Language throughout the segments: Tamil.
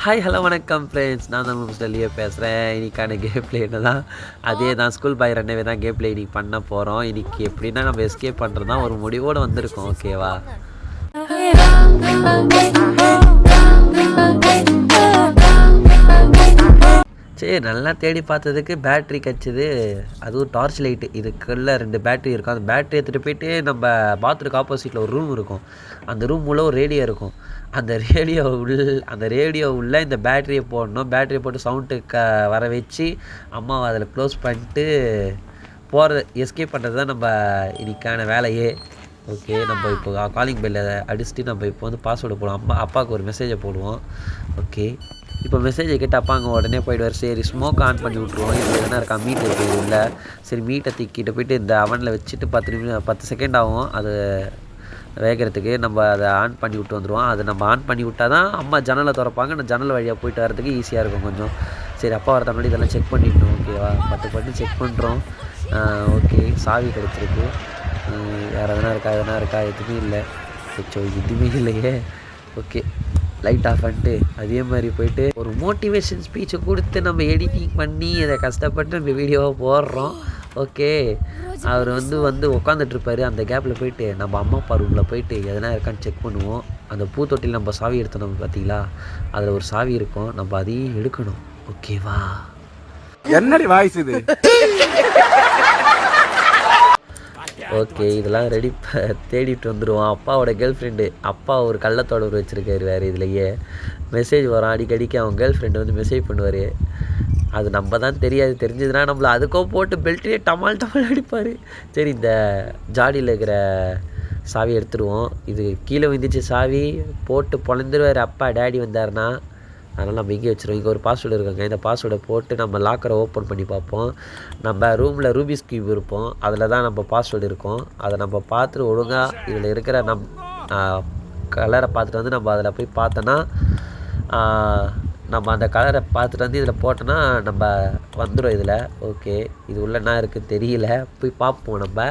ஹாய் ஹலோ வணக்கம் ஃப்ரெண்ட்ஸ் நான் தான் மிஸ்டர் பேசுகிறேன் இன்னைக்கான கேம் பிளே தான் அதே தான் ஸ்கூல் பாய் ரெண்டவே தான் கேம் பிளே இன்றைக்கி பண்ண போகிறோம் இன்னைக்கு எப்படின்னா நம்ம எஸ்கேப் பண்ணுறது தான் ஒரு முடிவோடு வந்திருக்கோம் ஓகேவா சரி நல்லா தேடி பார்த்ததுக்கு பேட்ரி கிடச்சிது அதுவும் டார்ச் லைட்டு இதுக்குள்ளே ரெண்டு பேட்ரி இருக்கும். அந்த பேட்ரி எடுத்துகிட்டு போயிட்டு நம்ம பாத்ரூக்கு ஆப்போசிட்டில் ஒரு ரூம் இருக்கும். அந்த ரூம் உள்ள ஒரு ரேடியோ இருக்கும். அந்த ரேடியோ உள்ள அந்த ரேடியோ உள்ள இந்த பேட்டரியை போடணும். பேட்டரியை போட்டு சவுண்டு க வர வச்சு அம்மாவை அதில் க்ளோஸ் பண்ணிட்டு போகிறது எஸ்கேப் பண்ணுறது தான் நம்ம இன்னைக்கான வேலையே. ஓகே நம்ம இப்போ காலிங் பெல்லை அடிச்சுட்டு நம்ம இப்போ வந்து பாஸ்வேர்டு போடுவோம். அம்மா அப்பாவுக்கு ஒரு மெசேஜை போடுவோம். ஓகே இப்போ மெசேஜை கேட்டு அப்பா அங்கே உடனே போயிடுவார். சரி ஸ்மோக் ஆன் பண்ணி விட்ருவோம் இப்போ எதனா இருக்கா? மீட் இருக்குது இல்லை சரி மீட்டை தூக்கிட்டு போயிட்டு இந்த அவனில் வச்சுட்டு பத்து நிமிஷம் பத்து செகண்ட் ஆகும். அது வேகிறதுக்கு நம்ம அதை ஆன் பண்ணி விட்டு வந்துடுவோம் அதை நம்ம ஆன் பண்ணி விட்டால் தான் அம்மா ஜன்னலை திறப்பாங்க. நான் ஜன்னல் வழியாக போயிட்டு வரதுக்கு ஈஸியாக இருக்கும் கொஞ்சம். சரி அப்பா வர முன்னாடி இதெல்லாம் செக் பண்ணிடணும். ஓகேவா பத்து பண்ணி செக் பண்ணுறோம் ஓகே சாவி கிடச்சிருக்கு. வேறு எதனா இருக்கா? எதனா இருக்கா? எதுவுமே இல்லை. அச்சோ எதுவுமே இல்லையே. ஓகே லைட் ஆஃப் பண்ணிட்டு அதே மாதிரி போயிட்டு ஒரு மோட்டிவேஷன் ஸ்பீச்சை கொடுத்து நம்ம எடிட்டிங் பண்ணி அதை கஷ்டப்பட்டு நம்ம வீடியோவை போடுறோம். ஓகே அவர் வந்து வந்து உட்காந்துட்ருப்பாரு அந்த கேப்பில் போயிட்டு நம்ம அம்மா அப்பா ரூமில் போயிட்டு எதனா இருக்கான்னு செக் பண்ணுவோம். அந்த பூத்தொட்டியில் நம்ம சாவி எடுத்தோம் நம்ம பார்த்தீங்களா அதில் ஒரு சாவி இருக்கும். நம்ம அதையும் எடுக்கணும். ஓகேவா என்னடி வாய்ஸ் இது? ஓகே இதெல்லாம் ரெடி தேடிட்டு வந்துடுவோம் அப்பாவோட கேர்ள் ஃப்ரெண்டு அப்பா ஒரு கள்ளத்தொடர் வச்சுருக்காரு வேறு இதுலையே. மெசேஜ் வரும். அடிக்கடிக்கு அவன் கேர்ள் ஃப்ரெண்டு வந்து மெசேஜ் பண்ணுவார். அது நம்ம தான் தெரியாது. தெரிஞ்சதுன்னா நம்மள அதுக்கோ போட்டு பெல்ட்லேயே டமால் டமால் அடிப்பார். சரி இந்த ஜாடியில் இருக்கிற சாவி எடுத்துருவோம். இது கீழே விந்துச்சு சாவி. போட்டு பொழந்துருவார். அப்பா டேடி வந்தாருன்னா அதனால் நம்ம இங்கே வச்சுருவோம். இங்கே ஒரு பாஸ்வேர்டு இருக்காங்க. இந்த பாஸ்வேர்டை போட்டு நம்ம லாக்கரை ஓப்பன் பண்ணி பார்ப்போம். நம்ம ரூமில் ரூபிஸ் கியூப் இருப்போம். அதில் தான் நம்ம பாஸ்வேர்டு இருக்கும். அதை நம்ம பார்த்துட்டு ஒழுங்காக இதில் இருக்கிற நம் கலரை பார்த்துட்டு வந்து நம்ம அதில் போய் பார்த்தோன்னா நம்ம அந்த கலரை பார்த்துட்டு வந்து இதில் போட்டோன்னா நம்ம வந்துடும் இதில். ஓகே இது உள்ள என்ன இருக்குன்னு தெரியல. போய் பார்ப்போம் நம்ம.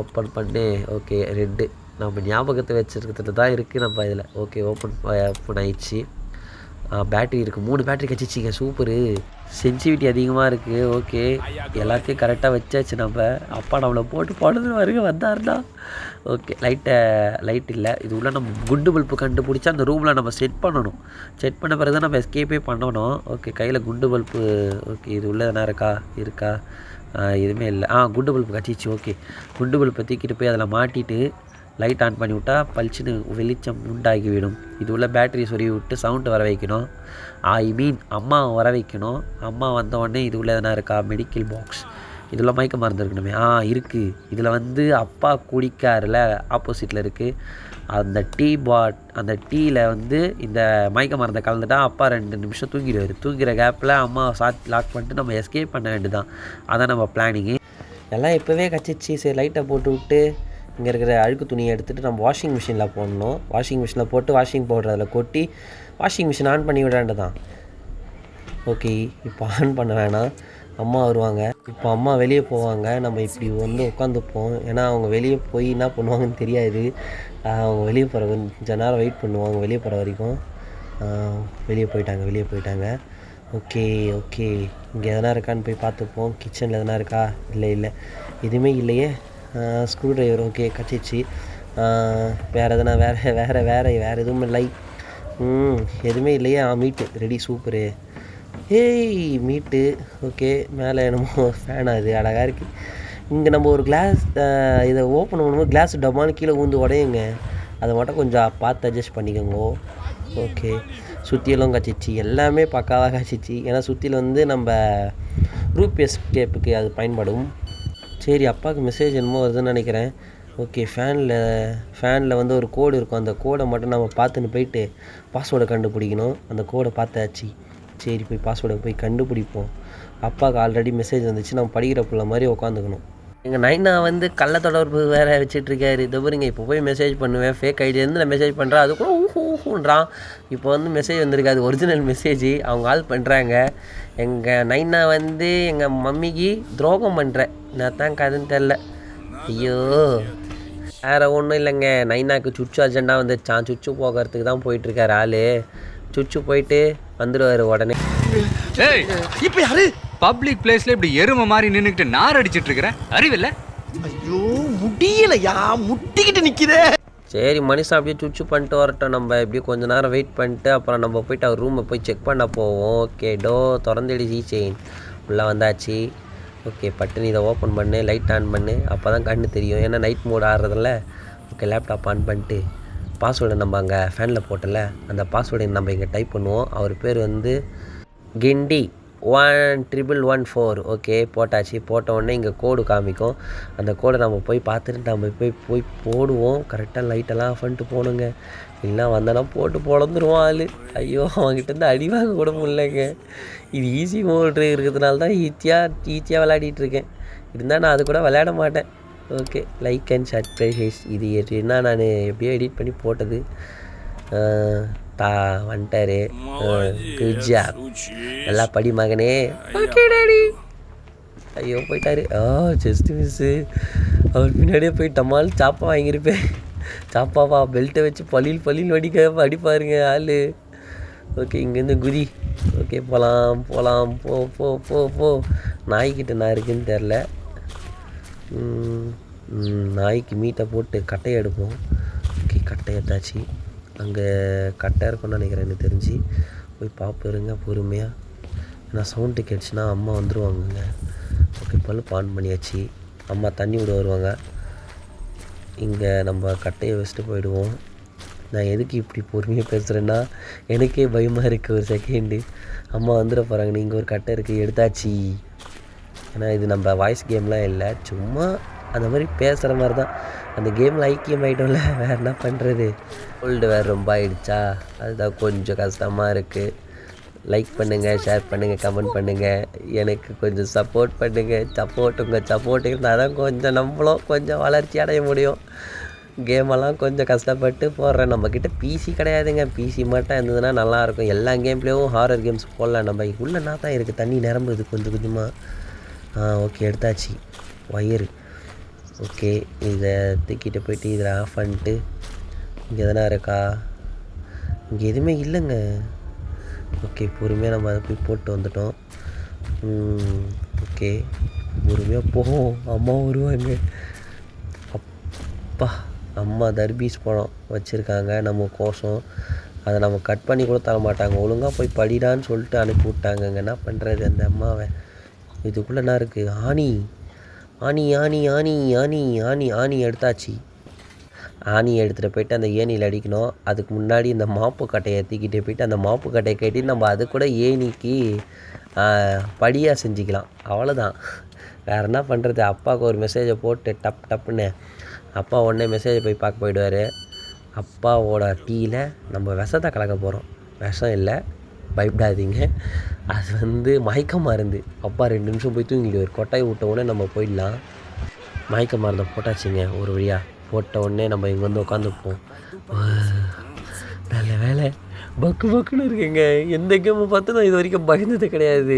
ஓப்பன் பண்ணி. ஓகே ரெண்டு. நம்ம ஞாபகத்தை வச்சுருக்கிறது தான் இருக்குது நம்ம இதில். ஓகே ஓப்பன் ஓப்பன் ஆயிடுச்சு. பேட்ரி இருக்குது மூணு பேட்ரி கச்சிச்சிங்க. சூப்பரு சென்சிவிட்டி அதிகமாக இருக்குது ஓகே எல்லாத்தையும் கரெக்டாக வச்சாச்சு நம்ம. அப்பா நம்மளை போட்டு போனது வருக வந்தாருன்னா ஓகே லைட்டை லைட் இல்லை. இது உள்ள நம்ம குண்டு பல்பு கண்டுபிடிச்சா அந்த ரூமில் நம்ம செட் பண்ணணும். செட் பண்ண பிறகு தான் நம்ம எஸ்கேப்பே பண்ணணும். ஓகே கையில் குண்டு பல்பு ஓகே இது உள்ளே தானே இருக்கா? இருக்கா? எதுவுமே இல்லை. ஆ குண்டு பல்பு கச்சிச்சு. ஓகே குண்டு பல்பை தூக்கிட்டு போய் அதில் மாட்டிட்டு லைட் ஆன் பண்ணி விட்டால் பளிச்சுன்னு வெளிச்சம் உண்டாகிவிடும். இது உள்ள பேட்டரி சொருவி விட்டு சவுண்டு வர வைக்கணும். ஐ மீன் அம்மா வர வைக்கணும். அம்மா வந்தவொடனே இது உள்ள எதனா இருக்கா? மெடிக்கல் பாக்ஸ் இதில் மயக்க மருந்து இருக்கணுமே ஆ இருக்குது இதில் வந்து அப்பா குடிக்காருல ஆப்போசிட்டில் இருக்குது அந்த டீ பாட் அந்த டீயில் வந்து இந்த மயக்க மருந்தை கலந்துட்டா அப்பா ரெண்டு நிமிஷம் தூங்கிடுவார். தூங்கிற கேப்பில் அம்மா சாத் லாக் பண்ணிட்டு நம்ம எஸ்கேப் பண்ண வேண்டியதான் அதான் நம்ம பிளானிங்கு எல்லாம் இப்போவே கச்சிச்சு. சரி லைட்டை போட்டு விட்டு இங்கே இருக்கிற அழுக்கு துணியை எடுத்துகிட்டு நம்ம வாஷிங் மிஷினில் போடணும். வாஷிங் மிஷினில் போட்டு வாஷிங் பவுடர் அதில் கொட்டி வாஷிங் மிஷின் ஆன் பண்ணி விடாண்டுதான் ஓகே இப்போ ஆன் பண்ண வேணாம். அம்மா வருவாங்க. இப்போ அம்மா வெளியே போவாங்க. நம்ம இப்படி வந்து உட்காந்துப்போம். ஏன்னா அவங்க வெளியே போய் என்ன பண்ணுவாங்கன்னு தெரியாது. அவங்க வெளியே போகிற கொஞ்ச நேரம் வெயிட் பண்ணுவாங்க வெளியே போகிற வரைக்கும். வெளியே போயிட்டாங்க வெளியே போயிட்டாங்க. ஓகே ஓகே இங்கே எதனா இருக்கான்னு போய் பார்த்துப்போம். கிச்சனில் எதனா இருக்கா? இல்லை இல்லை. எதுவுமே இல்லையே. ஸ்க்ரூ ட்ரைவர் ஓகே கச்சிச்சு வேறு எதனா வேறு வேறு வேறு வேறு எதுவும் இல்லை. ம் எதுவுமே இல்லையே ஆ மீட்டு ரெடி சூப்பரு ஏய் மீட்டு ஓகே மேலே என்னமோ ஃபேன் அது அழகாக இருக்குது இங்கே நம்ம ஒரு கிளாஸ் இதை ஓப்பன் பண்ணும்போது கிளாஸ் டப்பான்னு கீழே ஊந்து உடையுங்க. அதை மட்டும் கொஞ்சம் பார்த்து அட்ஜஸ்ட் பண்ணிக்கோங்க. ஓகே சுற்றியெல்லாம் கச்சிச்சு எல்லாமே பக்காவாக கச்சிச்சு ஏன்னா சுற்றியில் வந்து நம்ம ரூப் எஸ்கேப்புக்கு அது பயன்படும். சரி அப்பாவுக்கு மெசேஜ் என்னமோ வருதுன்னு நினைக்கிறேன். ஓகே ஃபேனில் ஃபேனில் வந்து ஒரு கோடு இருக்கும். அந்த கோடை மட்டும் நம்ம பார்த்துன்னு போயிட்டு பாஸ்வேர்டை கண்டுபிடிக்கணும். அந்த கோடை பார்த்தாச்சு. சரி போய் பாஸ்வேர்டை போய் கண்டுபிடிப்போம். அப்பாவுக்கு ஆல்ரெடி மெசேஜ் வந்துச்சு. நம்ம படிக்கிற பிள்ளை மாதிரி உட்காந்துக்கணும் எங்கள் நைனா வந்து கள்ள தொடர்பு வேறு இருக்காரு இதை பாருங்க இப்போ போய் மெசேஜ் பண்ணுவேன். ஃபேக் ஐடியிலேருந்து நான் மெசேஜ் பண்ணுறேன் அது கூட ஊஹூன்றான். இப்போ வந்து மெசேஜ் வந்திருக்காது ஒரிஜினல் மெசேஜ் அவங்க ஆள் பண்ணுறாங்க எங்கள் நைனா வந்து எங்கள் மம்மிக்கு துரோகம் பண்ணுறேன் நான் தான் கதைன்னு தெரில ஐயோ. வேறு ஒன்றும் இல்லைங்க. நைனாக்கு சுச்சு அர்ஜெண்டாக வந்துச்சான் சுச்சு போகிறதுக்கு தான் போயிட்டுருக்காரு ஆள். சுச்சு போயிட்டு வந்துடுவார் உடனே. இப்போ யாரு? பப்ளிக் பிளேஸ்ல இப்படி எருமை மாதிரி நின்னுக்கிட்டு நார் அடிச்சிட்டு இருக்கிற? அறிவில்ல? ஐயோ முடியலையா? முட்டிக்கிட்டு நிக்குதே. சரி மனுஷன் அப்படியே சுச்சு பண்ணிட்டு வரட்டும். நம்ம இப்படியே கொஞ்ச நேரம் வெயிட் பண்ணிட்டு அப்புறம் நம்ம போயிட்டு அவர் ரூமை போய் செக் பண்ண போவோம். ஓகே டோ திறந்துடுச்சு செயின் உள்ளே வந்தாச்சு. ஓகே பட்டுன்னு இதை ஓப்பன் பண்ணு லைட் ஆன் பண்ணு. அப்போ தான் கண்ணு தெரியும். ஏன்னா நைட் மோட் ஆடுறதில்ல ஓகே லேப்டாப் ஆன் பண்ணிட்டு பாஸ்வேர்டை நம்ம அங்கே ஃபேனில் போட்டல அந்த பாஸ்வேர்டை நம்ம இங்கே டைப் பண்ணுவோம். அவர் பேர் வந்து Guindy. One triple one four okay போட்டாச்சு. போட்ட உடனே இங்கே கோடு காமிக்கும். அந்த கோடை நம்ம போய் பார்த்துட்டு நம்ம போய் போய் போடுவோம். கரெக்டாக லைட்டெல்லாம் ஆஃப் பண்ணிட்டு போகணுங்க. இல்லைனா வந்தனா போட்டு பொழந்துருவான் ஆள். ஐயோ அவங்ககிட்ட இருந்து அடி வாங்க கூட முடியலங்க. இது ஈஸி மோட்ரு இருக்கிறதுனால தான் ஈஸியாக ஈஸியாக விளையாடிட்டு இருக்கேன். இருந்தால் நான் அது கூட விளையாட மாட்டேன். ஓகே லைக் அண்ட் சர்ப்ரைஸ் இது என்ன நான் எப்படியோ எடிட் பண்ணி போட்டது. தா வந்துட்டாரு. குட் ஜாப் நல்லா படி மகனே. Okay daddy. ஐயோ போயிட்டாரு. ஆ ஜஸ்ட் மிஸ்ஸு அவர் பின்னாடியே போய் டமால் சாப்பா வாங்கியிருப்பேன். சாப்பாவா பெல்ட்டை வச்சு பள்ளியில் பள்ளியில் வடிக்க அடிப்பாருங்க ஆள். ஓகே இங்கேருந்து குதி. ஓகே போகலாம் போகலாம் போ போ போ போ. நாய்க்கிட்ட நான் இருக்குன்னு தெரில. நாய்க்கு மீட்டை போட்டு கட்டையை எடுப்போம். ஓகே கட்டை எடுத்தாச்சு. அங்கே கட்டை இருக்கும்னு நினைக்கிறேன் எனக்கு தெரிஞ்சு. போய் பார்ப்பருங்க பொறுமையாக ஏன்னா சவுண்டு கேட்டுச்சுன்னா அம்மா வந்துடுவாங்கங்க ஓகே பல்ப் ஆன் பண்ணியாச்சு. அம்மா தண்ணி விட வருவாங்க. இங்கே நம்ம கட்டையை வச்சுட்டு போயிடுவோம். நான் எதுக்கு இப்படி பொறுமையாக பேசுகிறேன்னா எனக்கே பயமாக இருக்குது ஒரு செகண்டு அம்மா வந்துட போகிறாங்க நீங்கள் ஒரு கட்டை இருக்குது எடுத்தாச்சு. ஏன்னா இது நம்ம வாய்ஸ் கேம்லாம் இல்லை. சும்மா அந்த மாதிரி பேசுகிற மாதிரி தான். அந்த கேமில் ஐக்கியம் ஆகிட்டோம்ல வேறு என்ன பண்ணுறது கோல்டு வேறு ரொம்ப ஆயிடுச்சா? அதுதான் கொஞ்சம் கஷ்டமாக இருக்குது லைக் பண்ணுங்கள் ஷேர் பண்ணுங்கள் கமெண்ட் பண்ணுங்கள் எனக்கு கொஞ்சம் சப்போர்ட் பண்ணுங்கள் சப்போர்ட் உங்கள் சப்போர்ட் இருந்தால் தான் கொஞ்சம் நம்மளும் கொஞ்சம் வளர்ச்சி அடைய முடியும். கேமெல்லாம் கொஞ்சம் கஷ்டப்பட்டு போடுறேன். நம்மக்கிட்ட பிசி கிடையாதுங்க. பிசி மட்டும் இருந்ததுன்னா நல்லாயிருக்கும் எல்லா கேம்லேயும் ஹாரர் கேம்ஸ் போடலாம். நம்ம உள்ளே என்ன தான் இருக்குது தண்ணி நிரம்புது கொஞ்சம் கொஞ்சமாக ஆ ஓகே எடுத்தாச்சு. ஒயரு ஓகே இதை தூக்கிட்டு போயிட்டு இதில் ஆஃப் பண்ணிட்டு இங்கே எதனா இருக்கா? இங்கே எதுவுமே இல்லைங்க. ஓகே பொறுமையாக நம்ம அதை போய் போட்டு வந்துட்டோம். ம், ஓகே பொறுமையாக போவோம் அம்மா வருவாங்க. அப்பா அம்மா தர்பீஸ் பழம் வச்சுருக்காங்க நம்ம கோசம் அதை நம்ம கட் பண்ணி கூட தர மாட்டாங்க. ஒழுங்காக போய் படிடான்னு சொல்லிட்டு அனுப்பி விட்டாங்கங்க. என்ன பண்ணுறது அந்த அம்மாவை? இதுக்குள்ளே என்ன இருக்குது ஆணி. ஆணி ஆணி ஆணி ஆணி ஆணி ஆணி எடுத்தாச்சு. ஆணி எடுத்துகிட்டு போயிட்டு அந்த ஏணியில் அடிக்கணும். அதுக்கு முன்னாடி இந்த மாப்பு கட்டையை தூக்கிட்டு போயிட்டு அந்த மாப்பு கட்டையை கட்டி நம்ம அது கூட ஏணிக்கு படியாக செஞ்சுக்கலாம். அவ்வளோதான் வேறு என்ன பண்ணுறது அப்பாவுக்கு ஒரு மெசேஜை போட்டு டப் டப்புன்னு அப்பா உடனே மெசேஜை போய் பார்க்க போயிடுவார். அப்பாவோட டீயில் நம்ம விஷத்தை கலக்க போகிறோம் விஷம் இல்லை. பயப்படாதீங்க. அது வந்து மயக்க மருந்து அப்பா ரெண்டு நிமிஷம் போய் தூங்கிடுவார் கொட்டாய் விட்ட உடனே நம்ம போயிடலாம். மயக்க மருந்தை போட்டாச்சுங்க ஒரு வழியாக போட்ட உடனே நம்ம இங்கே வந்து உட்காந்துப்போம் நல்ல வேலை. பக்கு பக்குன்னு இருக்குங்க. எந்த கேமை பார்த்து நான் இது வரைக்கும் பயந்தது கிடையாது.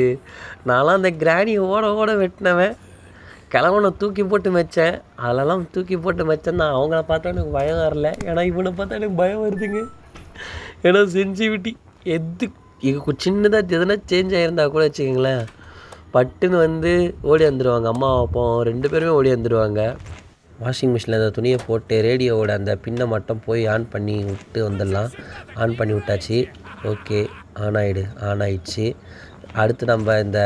நான்லாம் அந்த கிராணியை ஓட ஓட வெட்டினவன். கிழவனை தூக்கி போட்டு மச்சேன் அதெல்லாம் தூக்கி போட்டு வச்சேன் அவங்கள பார்த்தா எனக்கு பயம் வரல. ஏன்னா இவனை பார்த்தா எனக்கு பயம் வருதுங்க. ஏன்னா சென்சிவிட்டி எது இது சின்னதாக எதனா சேஞ்ச் ஆகிருந்தா கூட வச்சுக்கோங்களேன். பட்டுன்னு வந்து ஓடி வந்துடுவாங்க அம்மா அப்பா ரெண்டு பேருமே ஓடி வந்துடுவாங்க வாஷிங் மிஷினில் அந்த துணியை போட்டு ரேடியோவோட அந்த பின்னை மட்டும் போய் ஆன் பண்ணி விட்டு வந்துடலாம். ஆன் பண்ணி விட்டாச்சு. ஓகே ஆன் ஆகிடு ஆன் ஆகிடுச்சு அடுத்து நம்ம இந்த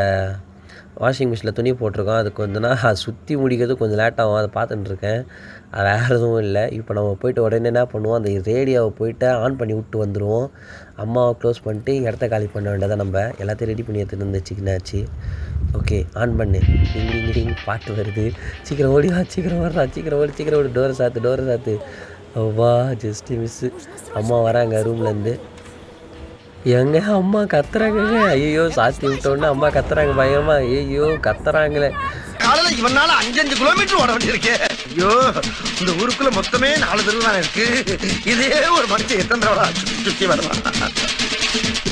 வாஷிங் மிஷினில் துணி போட்டிருக்கோம். அது கொஞ்ச நாள் அது சுற்றி முடிக்கிறது கொஞ்சம் லேட்டாகும் அதை பார்த்துட்டுருக்கேன் அது வேறு எதுவும் இல்லை. இப்போ நம்ம போயிட்டு உடனே என்ன பண்ணுவோம்? அந்த ரேடியோவை போயிட்டு ஆன் பண்ணி விட்டு வந்துடுவோம் அம்மாவை க்ளோஸ் பண்ணிட்டு இடத்த காலி பண்ண வேண்டியதை நம்ம எல்லாத்தையும் ரெடி பண்ணி எடுத்துகிட்டு வந்துச்சுக்கினாச்சு ஓகே ஆன் பண்ணு. டிங் டிங் பாட்டு வருது. சீக்கிரம் ஓடி வா சீக்கிரம் வர்றா சீக்கிரம் ஓடி சீக்கிரம் ஓடி. டோரை சாத்து டோரை சாத்து. வா ஜஸ்ட்டு மிஸ்ஸு அம்மா வராங்க ரூம்லேருந்து எங்க அம்மா கத்துறாங்க ஐயோ சாத்தி விட்டோன்னு அம்மா கத்துறாங்க பயங்கரமா. ஐயோ கத்துறாங்களே. காலையில இவனால அஞ்சு கிலோமீட்டர் ஓட வேண்டியிருக்கு. ஐயோ இந்த ஊருக்குள்ள மொத்தமே நாலு தெருவு தான் இருக்கு. இதே ஒரு மனுஷன் எத்தனை தடவை சுற்றி வரலாம் வருவான்?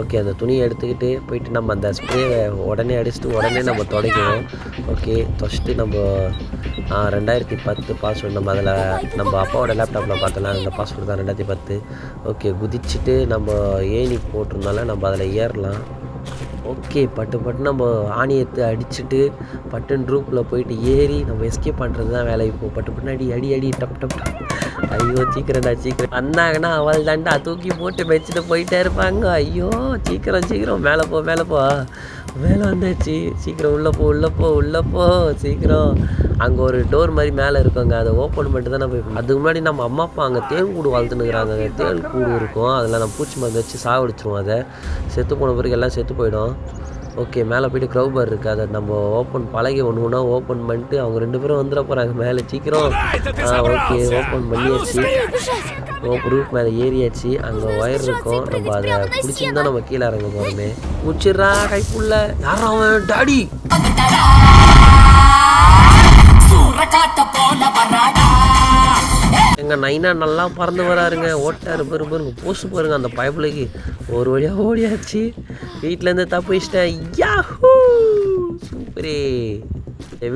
ஓகே அந்த துணியை எடுத்துக்கிட்டு போயிட்டு நம்ம அந்த ஸ்ப்ரேவை உடனே அடிச்சுட்டு உடனே நம்ம துடைக்கணும் ஓகே துடைச்சிட்டு நம்ம ரெண்டாயிரத்தி பத்து பாஸ்வேர்டு நம்ம அதில் நம்ம அப்பாவோட லேப்டாப்பில் பார்த்தலாம் அந்த பாஸ்வேர்டு தான் ரெண்டாயிரத்தி பத்து. ஓகே குதிச்சுட்டு நம்ம ஏணி போட்டிருந்தால நம்ம அதில் ஏறலாம். ஓகே பட்டு பட்டு நம்ம ஆணியத்தை அடிச்சுட்டு பட்டுன்னு ரூப்பில் போயிட்டு ஏறி நம்ம எஸ்கேப் பண்ணுறது தான் வேலை. இப்போது பட்டு பட்டு அடி அடி அடி டப் டப். ஐயோ சீக்கிரம்டா சீக்கிரம். வந்தாங்கன்னா அவள் தாண்டா தூக்கி போட்டு வச்சுட்டு போயிட்டே இருப்பாங்க. ஐயோ சீக்கிரம் சீக்கிரம். மேலே போ மேலே போ. மேலே வந்தாச்சு. சீக்கிரம் உள்ளே போ உள்ளே போ உள்ளே போ. சீக்கிரம். அங்கே ஒரு டோர் மாதிரி மேலே இருக்குங்க. அதை ஓப்பன் பண்ணிட்டு தான் போய் அதுக்கு முன்னாடி நம்ம அம்மா அப்பா அங்கே தேன் கூடு வளர்த்துனுக்குறாங்க தேன் கூடு இருக்கும். அதில் நம்ம பூச்சி மருந்து வச்சு சாவடிச்சிருவோம் அதை. செத்து போன பிறகு எல்லாம் செத்து போயிடும். ஓகே மேலே போயிட்டு க்ரௌபர் இருக்குது அதை நம்ம ஓப்பன் பழகி ஒன்று ஒன்றா ஓப்பன் பண்ணிட்டு அவங்க ரெண்டு பேரும் வந்துட போகிறாங்க மேலே சீக்கிரம். ஓகே ஓப்பன் பண்ணியாச்சு. ரூப் மேலே ஏறியாச்சு. அங்கே ஒயர் இருக்கும். நம்ம அதை பிடிச்சிருந்தா நம்ம கீழே இறங்க போகிறோமே முடிச்சிடுறா கைப்புள்ள யாரா அவன்? டாடி. பாருங்க நைனா நல்லா பறந்து வராருங்க. ஓட்டாரு பெரு பாருங்க போஸ்ட் பாருங்க அந்த பயப்புலைக்கு ஒரு வழியாக ஓடியாச்சு. வீட்டிலேருந்து தப்பிச்சிட்டேன். யாஹூ சூப்பரே.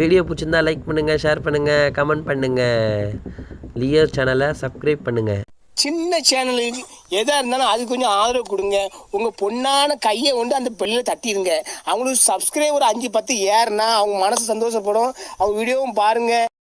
வீடியோ பிடிச்சிருந்தா லைக் பண்ணுங்கள் ஷேர் பண்ணுங்கள் கமெண்ட் பண்ணுங்கள் லியர் சேனலை சப்ஸ்கிரைப் பண்ணுங்கள் சின்ன சேனலுக்கு எதாக இருந்தாலும் அது கொஞ்சம் ஆதரவு கொடுங்க. உங்கள் பொண்ணான கையை கொண்டு அந்த பிள்ளையில தட்டிடுங்க அவங்களுக்கு சப்ஸ்கிரைபர் அஞ்சு பத்து ஏறுனா அவங்க மனசு சந்தோஷப்படும். அவங்க வீடியோவும் பாருங்கள்